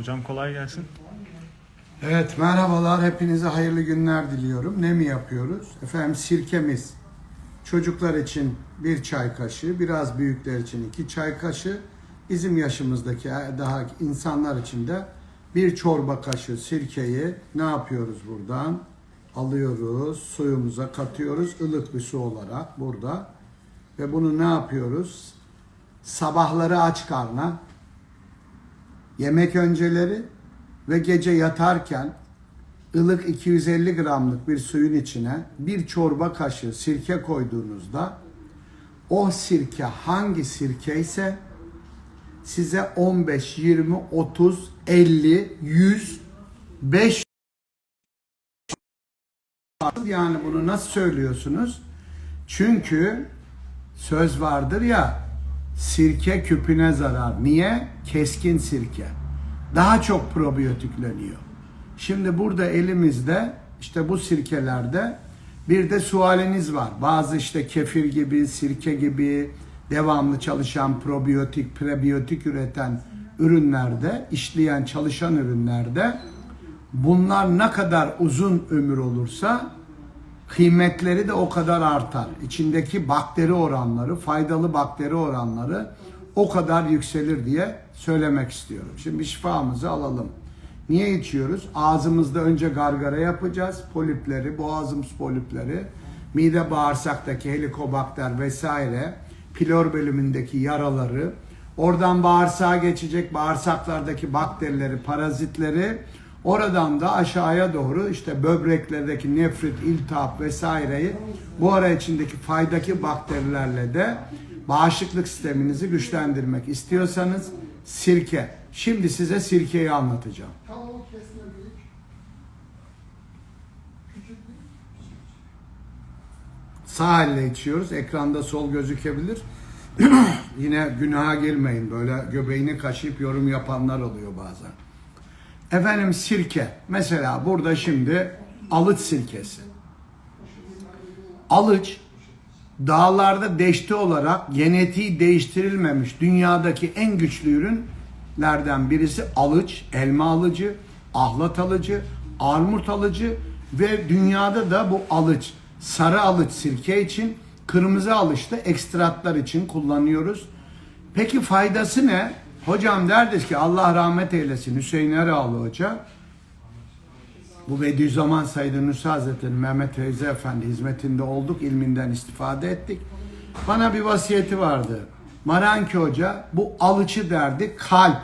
Hocam kolay gelsin. Evet merhabalar hepinize hayırlı günler diliyorum. Ne mi yapıyoruz? Efendim sirkemiz çocuklar için bir çay kaşığı, biraz büyükler için iki çay kaşığı, bizim yaşımızdaki daha insanlar için de bir çorba kaşığı sirkeyi ne yapıyoruz buradan? Alıyoruz, suyumuza katıyoruz ılık bir su olarak burada. Ve bunu ne yapıyoruz? Sabahları aç karna yemek önceleri ve gece yatarken ılık 250 gramlık bir suyun içine bir çorba kaşığı sirke koyduğunuzda o sirke hangi sirke ise size 15, 20, 30, 50, 100, 5 yani bunu nasıl söylüyorsunuz? Çünkü söz vardır ya sirke küpüne zarar. Niye? Keskin sirke. Daha çok probiyotikleniyor. Şimdi burada elimizde işte bu sirkelerde bir de sualiniz var. Bazı işte kefir gibi, sirke gibi devamlı çalışan probiyotik, prebiyotik üreten ürünlerde, işleyen çalışan ürünlerde bunlar ne kadar uzun ömür olursa kıymetleri de o kadar artar. İçindeki bakteri oranları, faydalı bakteri oranları o kadar yükselir diye söylemek istiyorum. Şimdi şifamızı alalım. Niye içiyoruz? Ağzımızda önce gargara yapacağız. Polipleri, boğazımız polipleri, mide bağırsaktaki helikobakter vesaire, pilor bölümündeki yaraları, oradan bağırsağa geçecek bağırsaklardaki bakterileri, parazitleri, oradan da aşağıya doğru işte böbreklerdeki nefrit, iltihap vesaireyi bu ara içindeki faydaki bakterilerle de bağışıklık sisteminizi güçlendirmek istiyorsanız sirke. Şimdi size sirkeyi anlatacağım. Sağ elle içiyoruz. Ekranda sol gözükebilir. Yine günaha girmeyin. Böyle göbeğini kaşıyıp yorum yapanlar oluyor bazen. Efendim sirke. Mesela burada şimdi alıç sirkesi. Alıç dağlarda deşti olarak genetiği değiştirilmemiş dünyadaki en güçlü ürünlerden birisi alıç, elma alıcı, ahlat alıcı, armut alıcı ve dünyada da bu alıç, sarı alıç sirke için, kırmızı alıç da ekstratlar için kullanıyoruz. Peki faydası ne? Hocam derdiniz ki Allah rahmet eylesin Hüseyin Eroğlu Hoca bu Bediüzzaman Said Nursi Hazretleri Mehmet Feyzi Efendi hizmetinde olduk, ilminden istifade ettik. Bana bir vasiyeti vardı. Maranki Hoca bu alıcı derdi kalp,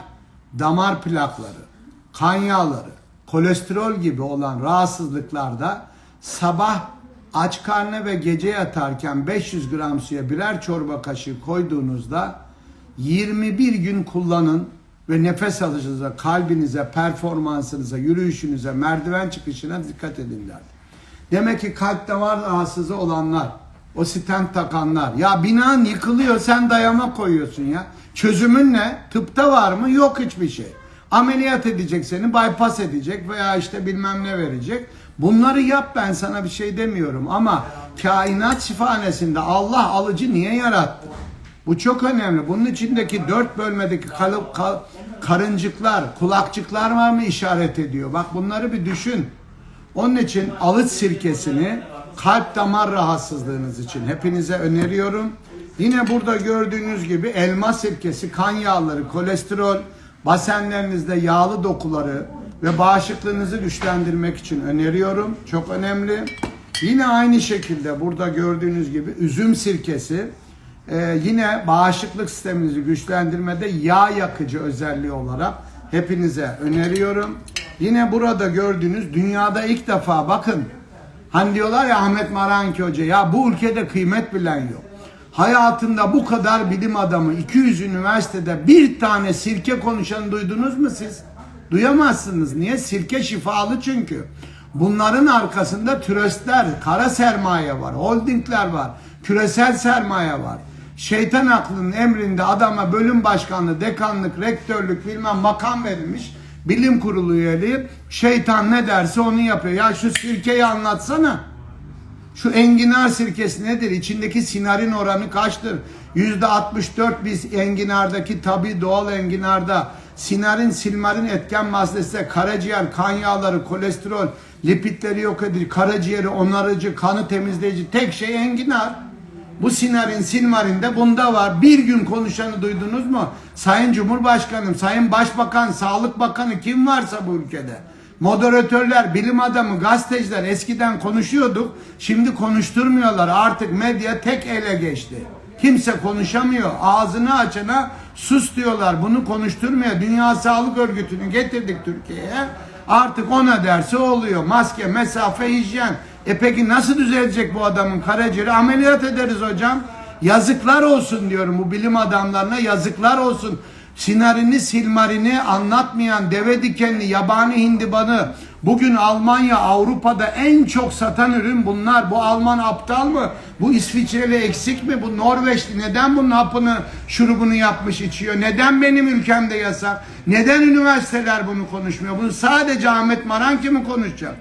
damar plakları, kan yağları, kolesterol gibi olan rahatsızlıklarda sabah aç karnı ve gece yatarken 500 gram suya birer çorba kaşığı koyduğunuzda 21 gün kullanın ve nefes alışınıza, kalbinize, performansınıza, yürüyüşünüze, merdiven çıkışına dikkat edin derdi. Demek ki kalp damar rahatsızlığı olanlar, o stent takanlar, ya binan yıkılıyor sen dayama koyuyorsun ya. Çözümün ne? Tıpta var mı? Yok hiçbir şey. Ameliyat edecek seni, bypass edecek veya işte bilmem ne verecek. Bunları yap ben sana bir şey demiyorum ama kainat şifahanesinde Allah alıcı niye yarattı? Bu çok önemli. Bunun içindeki dört bölmedeki kalıp, kal- karıncıklar, kulakçıklar var mı işaret ediyor. Bak bunları bir düşün. Onun için alıç sirkesini kalp damar rahatsızlığınız için hepinize öneriyorum. Yine burada gördüğünüz gibi elma sirkesi, kan yağları, kolesterol, basenlerinizde yağlı dokuları ve bağışıklığınızı güçlendirmek için öneriyorum. Çok önemli. Yine aynı şekilde burada gördüğünüz gibi üzüm sirkesi ee, yine bağışıklık sisteminizi güçlendirmede yağ yakıcı özelliği olarak hepinize öneriyorum. Yine burada gördüğünüz dünyada ilk defa bakın hani diyorlar ya Ahmet Maranki Hoca ya bu ülkede kıymet bilen yok. Hayatında bu kadar bilim adamı 200 üniversitede bir tane sirke konuşanı duydunuz mu siz? Duyamazsınız. Niye? Sirke şifalı çünkü. Bunların arkasında türestler, kara sermaye var, holdingler var, küresel sermaye var. Şeytan aklının emrinde adama bölüm başkanlığı, dekanlık, rektörlük bilmem makam verilmiş. Bilim kurulu üyeliği. Şeytan ne derse onu yapıyor. Ya şu sirkeyi anlatsana. Şu enginar sirkesi nedir? İçindeki sinarin oranı kaçtır? Yüzde 64 biz enginardaki tabi doğal enginarda Sinarin, silmarin etken maddesi karaciğer, kan yağları, kolesterol, lipidleri yok edici, karaciğeri onarıcı, kanı temizleyici tek şey enginar. Bu sinarin, silmarin de bunda var. Bir gün konuşanı duydunuz mu? Sayın Cumhurbaşkanım, Sayın Başbakan, Sağlık Bakanı kim varsa bu ülkede. Moderatörler, bilim adamı, gazeteciler eskiden konuşuyorduk. Şimdi konuşturmuyorlar. Artık medya tek ele geçti. Kimse konuşamıyor. Ağzını açana sus diyorlar. Bunu konuşturmuyor. Dünya Sağlık Örgütü'nü getirdik Türkiye'ye. Artık ona dersi oluyor. Maske, mesafe, hijyen. E peki nasıl düzelecek bu adamın karaciğeri? Ameliyat ederiz hocam. Yazıklar olsun diyorum bu bilim adamlarına yazıklar olsun. Sinarini, silmarini anlatmayan deve dikenli yabani hindibanı bugün Almanya Avrupa'da en çok satan ürün bunlar. Bu Alman aptal mı? Bu İsviçreli eksik mi? Bu Norveçli neden bunun hapını şurubunu yapmış içiyor? Neden benim ülkemde yasak? Neden üniversiteler bunu konuşmuyor? Bunu sadece Ahmet Maranki mi konuşacak?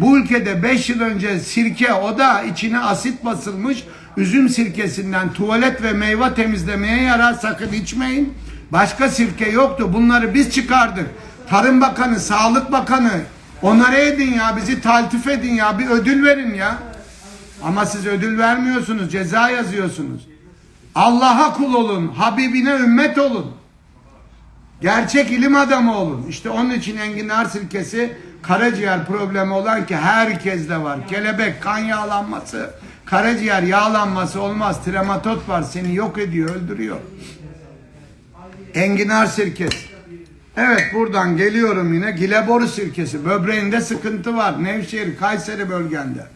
Bu ülkede 5 yıl önce sirke o da içine asit basılmış üzüm sirkesinden tuvalet ve meyve temizlemeye yarar sakın içmeyin. Başka sirke yoktu. Bunları biz çıkardık. Tarım Bakanı, Sağlık Bakanı onları edin ya bizi taltif edin ya bir ödül verin ya. Ama siz ödül vermiyorsunuz ceza yazıyorsunuz. Allah'a kul olun. Habibine ümmet olun. Gerçek ilim adamı olun. İşte onun için enginar sirkesi karaciğer problemi olan ki herkeste var. Kelebek, kan yağlanması, karaciğer yağlanması olmaz. Trematot var seni yok ediyor, öldürüyor. Enginar sirkesi. Evet buradan geliyorum yine. Gileboru sirkesi. Böbreğinde sıkıntı var. Nevşehir, Kayseri bölgende.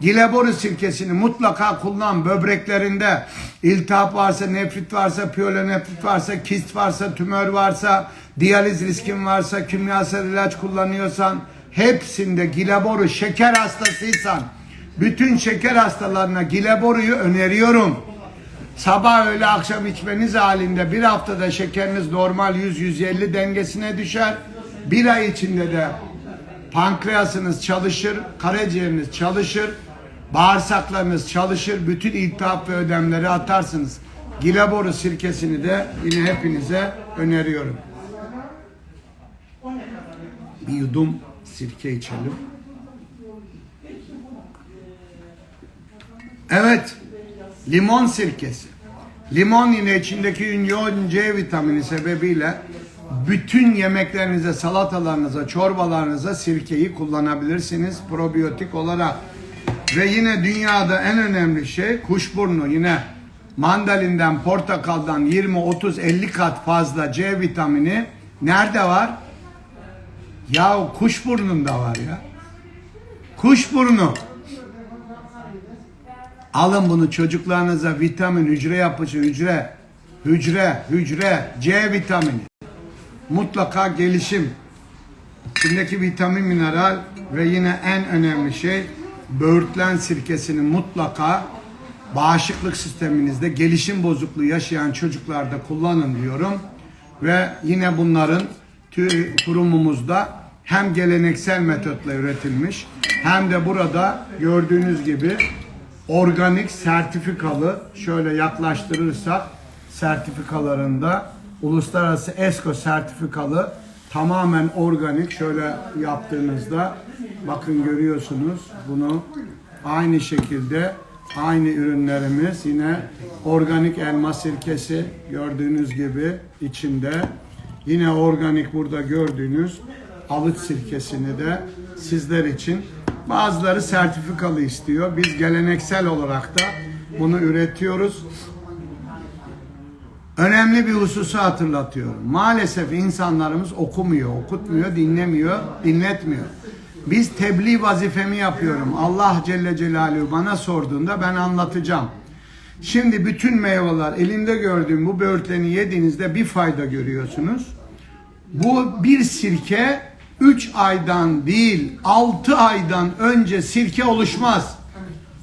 Gileboru sirkesini mutlaka kullan. Böbreklerinde iltihap varsa, nefrit varsa, piyelonefrit varsa, kist varsa, tümör varsa, diyaliz riskin varsa, kimyasal ilaç kullanıyorsan hepsinde gileboru şeker hastasıysan bütün şeker hastalarına gileboruyu öneriyorum. Sabah öğle akşam içmeniz halinde bir haftada şekeriniz normal 100-150 dengesine düşer. Bir ay içinde de pankreasınız çalışır, karaciğeriniz çalışır, bağırsaklarınız çalışır, bütün iltihap ve ödemleri atarsınız. Gileboru sirkesini de yine hepinize öneriyorum. Bir yudum sirke içelim. Evet, limon sirkesi. Limon yine içindeki iyon C vitamini sebebiyle bütün yemeklerinize, salatalarınıza, çorbalarınıza sirkeyi kullanabilirsiniz probiyotik olarak. Ve yine dünyada en önemli şey kuşburnu yine mandalinden, portakaldan 20, 30, 50 kat fazla C vitamini nerede var? Ya kuşburnunda var ya. Kuşburnu. Alın bunu çocuklarınıza vitamin, hücre yapıcı, hücre, hücre, hücre, C vitamini. Mutlaka gelişim. İçindeki vitamin, mineral ve yine en önemli şey böğürtlen sirkesini mutlaka bağışıklık sisteminizde gelişim bozukluğu yaşayan çocuklarda kullanın diyorum. Ve yine bunların tü- kurumumuzda hem geleneksel metotla üretilmiş hem de burada gördüğünüz gibi organik sertifikalı şöyle yaklaştırırsak sertifikalarında uluslararası ESCO sertifikalı tamamen organik şöyle yaptığınızda bakın görüyorsunuz bunu aynı şekilde aynı ürünlerimiz yine organik elma sirkesi gördüğünüz gibi içinde yine organik burada gördüğünüz alıç sirkesini de sizler için bazıları sertifikalı istiyor. Biz geleneksel olarak da bunu üretiyoruz. Önemli bir hususu hatırlatıyorum. Maalesef insanlarımız okumuyor, okutmuyor, dinlemiyor, dinletmiyor. Biz tebliğ vazifemi yapıyorum. Allah Celle Celaluhu bana sorduğunda ben anlatacağım. Şimdi bütün meyveler elimde gördüğüm bu böğürtleni yediğinizde bir fayda görüyorsunuz. Bu bir sirke 3 aydan değil 6 aydan önce sirke oluşmaz.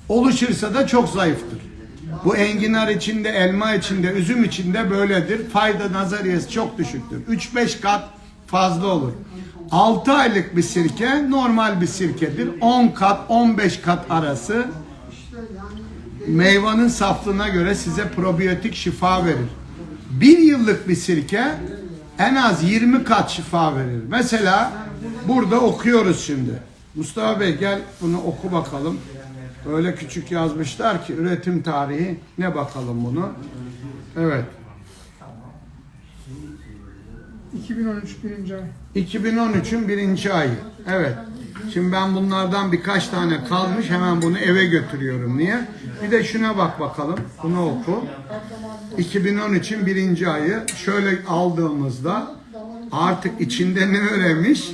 Oluşursa da çok zayıftır. Bu enginar içinde, elma içinde, üzüm içinde böyledir. Fayda nazariyesi çok düşüktür. 3-5 kat fazla olur. 6 aylık bir sirke normal bir sirkedir. 10 kat, 15 kat arası meyvanın saflığına göre size probiyotik şifa verir. Bir yıllık bir sirke en az 20 kat şifa verir. Mesela burada okuyoruz şimdi. Mustafa Bey gel bunu oku bakalım. Öyle küçük yazmışlar ki üretim tarihi. Ne bakalım bunu? Evet. 2013 birinci ay. 2013'ün birinci ayı. Evet. Şimdi ben bunlardan birkaç tane kalmış. Hemen bunu eve götürüyorum. Niye? Bir de şuna bak bakalım. Bunu oku. 2013'ün birinci ayı. Şöyle aldığımızda artık içinde ne üremiş?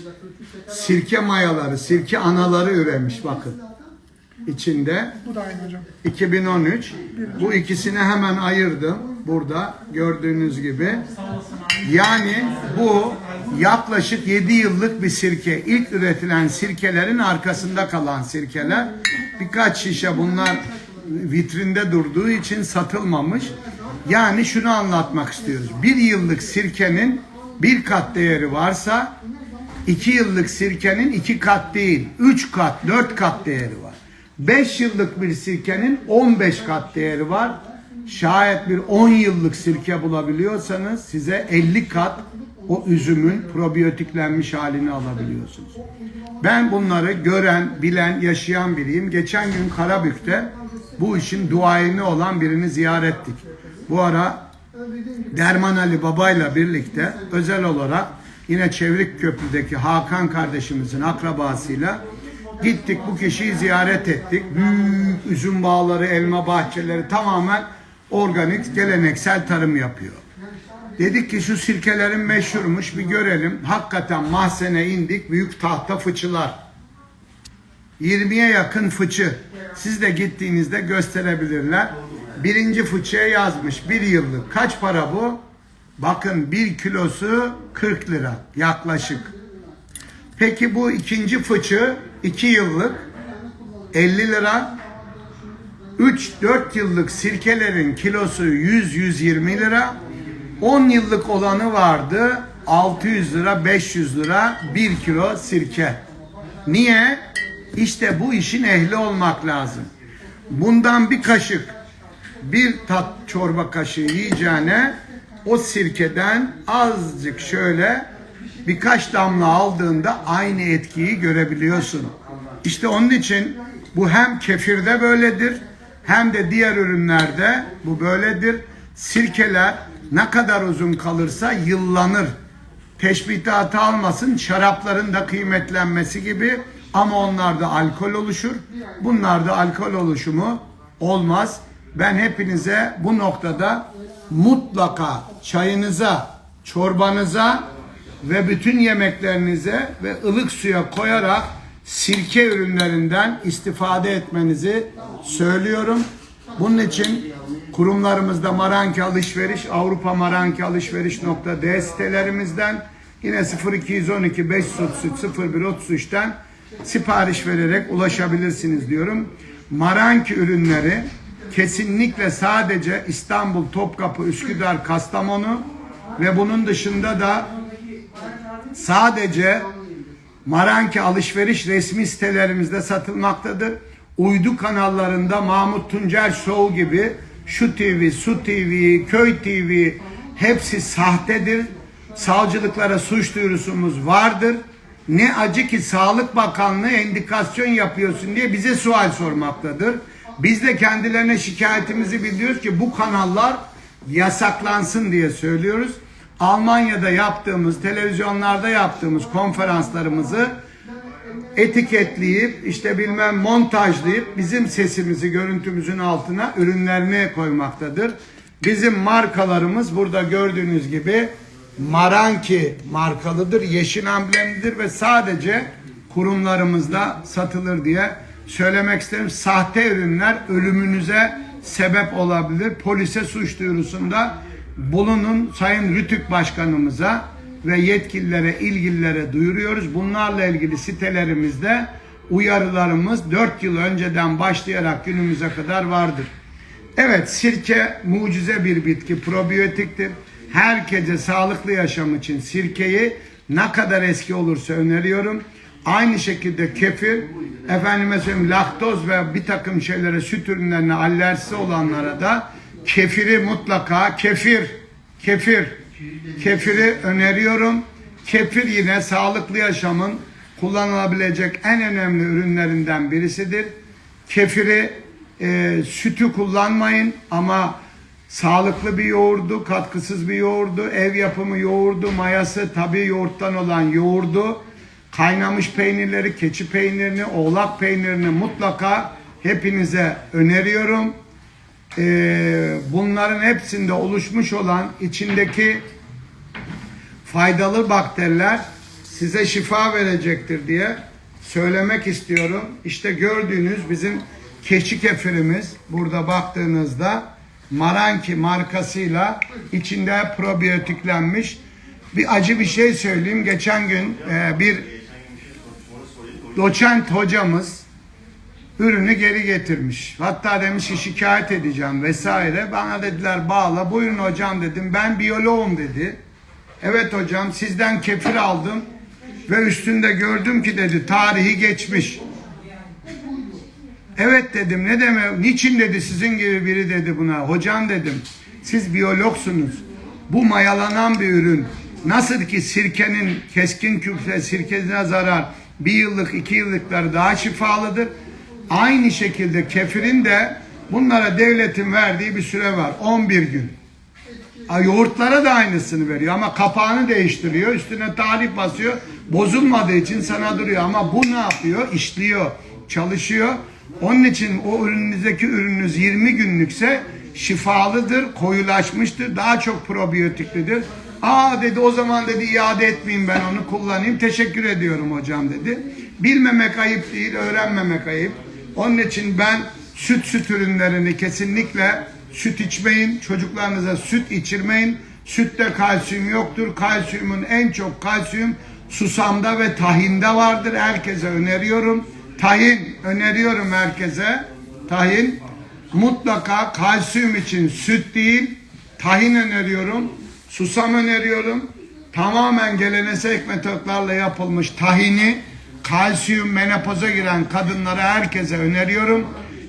Sirke mayaları, sirke anaları üremiş. Bakın. İçinde Bu da aynı hocam. 2013. Bu ikisini hemen ayırdım. Burada gördüğünüz gibi. Yani bu yaklaşık 7 yıllık bir sirke. İlk üretilen sirkelerin arkasında kalan sirkeler. Birkaç şişe bunlar vitrinde durduğu için satılmamış. Yani şunu anlatmak istiyoruz. Bir yıllık sirkenin bir kat değeri varsa iki yıllık sirkenin iki kat değil, üç kat, dört kat değeri var. 5 yıllık bir sirkenin 15 kat değeri var. Şayet bir 10 yıllık sirke bulabiliyorsanız size 50 kat o üzümün probiyotiklenmiş halini alabiliyorsunuz. Ben bunları gören, bilen, yaşayan biriyim. Geçen gün Karabük'te bu işin duayeni olan birini ziyaret ettik. Bu ara Derman Ali Baba'yla birlikte özel olarak yine Çevrik Köprü'deki Hakan kardeşimizin akrabasıyla gittik bu kişiyi ziyaret ettik. Büyük üzüm bağları, elma bahçeleri tamamen organik, geleneksel tarım yapıyor. Dedik ki şu sirkelerin meşhurmuş bir görelim. Hakikaten mahzene indik büyük tahta fıçılar. 20'ye yakın fıçı. Siz de gittiğinizde gösterebilirler. Birinci fıçıya yazmış bir yıllık. Kaç para bu? Bakın bir kilosu 40 lira yaklaşık. Peki bu ikinci fıçı 2 yıllık 50 lira. 3-4 yıllık sirkelerin kilosu 100-120 lira. 10 yıllık olanı vardı 600 lira 500 lira 1 kilo sirke. Niye? İşte bu işin ehli olmak lazım. Bundan bir kaşık bir tat çorba kaşığı yiyeceğine o sirkeden azıcık şöyle birkaç damla aldığında aynı etkiyi görebiliyorsun. İşte onun için bu hem kefirde böyledir hem de diğer ürünlerde bu böyledir. Sirkeler ne kadar uzun kalırsa yıllanır. Teşbihatı almasın şarapların da kıymetlenmesi gibi ama onlarda alkol oluşur. Bunlarda alkol oluşumu olmaz. Ben hepinize bu noktada mutlaka çayınıza, çorbanıza ve bütün yemeklerinize ve ılık suya koyarak sirke ürünlerinden istifade etmenizi söylüyorum. Bunun için kurumlarımızda Maranki Alışveriş, Avrupa Maranki Alışveriş.d sitelerimizden yine 0212 533 0133'ten sipariş vererek ulaşabilirsiniz diyorum. Maranki ürünleri kesinlikle sadece İstanbul, Topkapı, Üsküdar, Kastamonu ve bunun dışında da sadece Maranki alışveriş resmi sitelerimizde satılmaktadır. Uydu kanallarında Mahmut Tuncer Show gibi Şu TV, Su TV, Köy TV hepsi sahtedir. Savcılıklara suç duyurusumuz vardır. Ne acı ki Sağlık Bakanlığı endikasyon yapıyorsun diye bize sual sormaktadır. Biz de kendilerine şikayetimizi bildiriyoruz ki bu kanallar yasaklansın diye söylüyoruz. Almanya'da yaptığımız, televizyonlarda yaptığımız konferanslarımızı etiketleyip işte bilmem montajlayıp bizim sesimizi görüntümüzün altına ürünlerini koymaktadır. Bizim markalarımız burada gördüğünüz gibi Maranki markalıdır, yeşil amblemlidir ve sadece kurumlarımızda satılır diye söylemek isterim. Sahte ürünler ölümünüze sebep olabilir. Polise suç duyurusunda bulunun Sayın Rütük Başkanımıza ve yetkililere, ilgililere duyuruyoruz. Bunlarla ilgili sitelerimizde uyarılarımız 4 yıl önceden başlayarak günümüze kadar vardır. Evet sirke mucize bir bitki, probiyotiktir. Herkese sağlıklı yaşam için sirkeyi ne kadar eski olursa öneriyorum. Aynı şekilde kefir, efendime söyleyeyim laktoz ve bir takım şeylere, süt ürünlerine alerjisi olanlara da kefiri mutlaka, kefir, kefir, Kefiri öneriyorum. Kefir yine sağlıklı yaşamın kullanılabilecek en önemli ürünlerinden birisidir. Kefiri e, sütü kullanmayın ama sağlıklı bir yoğurdu, katkısız bir yoğurdu, ev yapımı yoğurdu, mayası tabii yoğurttan olan yoğurdu, kaynamış peynirleri, keçi peynirini, oğlak peynirini mutlaka hepinize öneriyorum. Ee, bunların hepsinde oluşmuş olan içindeki faydalı bakteriler size şifa verecektir diye söylemek istiyorum. İşte gördüğünüz bizim keçi kefirimiz burada baktığınızda Maranki markasıyla içinde probiyotiklenmiş bir acı bir şey söyleyeyim. Geçen gün e, bir doçent hocamız ürünü geri getirmiş. Hatta demiş ki şikayet edeceğim vesaire. Bana dediler bağla. Buyurun hocam dedim. Ben biyoloğum dedi. Evet hocam sizden kefir aldım ve üstünde gördüm ki dedi tarihi geçmiş. Evet dedim ne demek niçin dedi sizin gibi biri dedi buna. Hocam dedim siz biyologsunuz. Bu mayalanan bir ürün. Nasıl ki sirkenin keskin küfle sirkesine zarar bir yıllık iki yıllıkları daha şifalıdır. Aynı şekilde kefirin de bunlara devletin verdiği bir süre var. 11 gün. Ha, Yoğurtlara da aynısını veriyor ama kapağını değiştiriyor. Üstüne tarih basıyor. Bozulmadığı için sana duruyor. Ama bu ne yapıyor? İşliyor, çalışıyor. Onun için o ürününüzdeki ürününüz 20 günlükse şifalıdır, koyulaşmıştır, daha çok probiyotiklidir. Aa dedi o zaman dedi iade etmeyeyim ben onu kullanayım. Teşekkür ediyorum hocam dedi. Bilmemek ayıp değil, öğrenmemek ayıp. Onun için ben süt süt ürünlerini kesinlikle süt içmeyin. Çocuklarınıza süt içirmeyin. Sütte kalsiyum yoktur. Kalsiyumun en çok kalsiyum susamda ve tahinde vardır. Herkese öneriyorum. Tahin öneriyorum herkese. Tahin mutlaka kalsiyum için süt değil, tahin öneriyorum. Susam öneriyorum. Tamamen geleneksel metotlarla yapılmış tahini kalsiyum menopoza giren kadınlara herkese öneriyorum.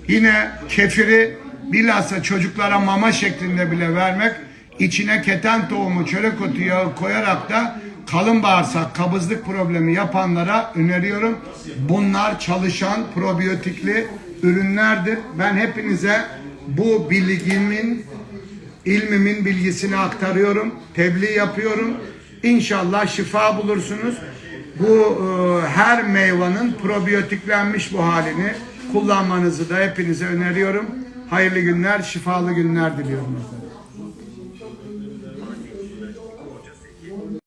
Yine kefiri bilhassa çocuklara mama şeklinde bile vermek içine keten tohumu, çörek otu yağı koyarak da kalın bağırsak, kabızlık problemi yapanlara öneriyorum. Bunlar çalışan probiyotikli ürünlerdir. Ben hepinize bu bilgimin ilmimin bilgisini aktarıyorum. Tebliğ yapıyorum. İnşallah şifa bulursunuz. Bu e, her meyvanın probiyotiklenmiş bu halini kullanmanızı da hepinize öneriyorum. Hayırlı günler, şifalı günler diliyorum efendim.